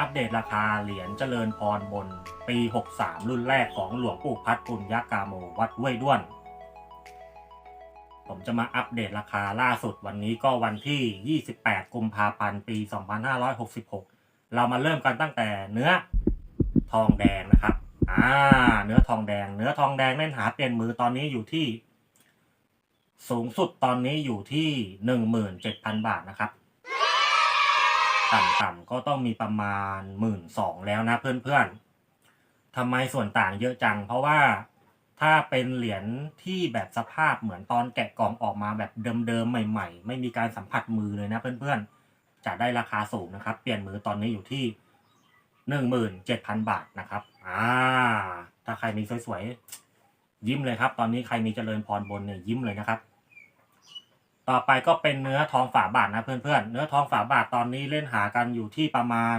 อัปเดตราคาเหรียญเจริญพรบนปี 63 รุ่นแรกของหลวงปู่พัดปุญญากาโมวัดห้วยด้วน ผมจะมาอัปเดตราคาล่าสุดวันนี้ก็วันที่ 28 กุมภาพันธ์ปี 2566 เรามาเริ่มกันตั้งแต่เนื้อทองแดงนะครับ อ่า เนื้อทองแดง เนื้อทองแดงเล่นหาเปลี่ยนมือตอนนี้อยู่ที่ สูงสุดตอนนี้อยู่ที่ 17,000 บาทนะครับ ต่ำๆก็ต้องมีประมาณหมื่นสองแล้วนะเพื่อนๆทำไมส่วนต่างเยอะจัง เพราะว่าถ้าเป็นเหรียญที่แบบสภาพเหมือนตอนแกะกล่องออกมาแบบเดิมๆใหม่ ๆ ไม่มีการสัมผัสมือเลยนะเพื่อนๆ จะได้ราคาสูงนะครับ เปลี่ยนมือตอนนี้อยู่ที่หนึ่งหมื่นเจ็ดพันบาทนะครับอ่าถ้าใครมีสวยๆยิ้มเลยครับ ตอนนี้ใครมีเจริญพรบนเนี่ยยิ้มเลยนะครับ ต่อไปก็เป็นเนื้อทองฝาบาทนะเพื่อนๆ เนื้อทองฝาบาทตอนนี้เล่นหากันอยู่ที่ประมาณ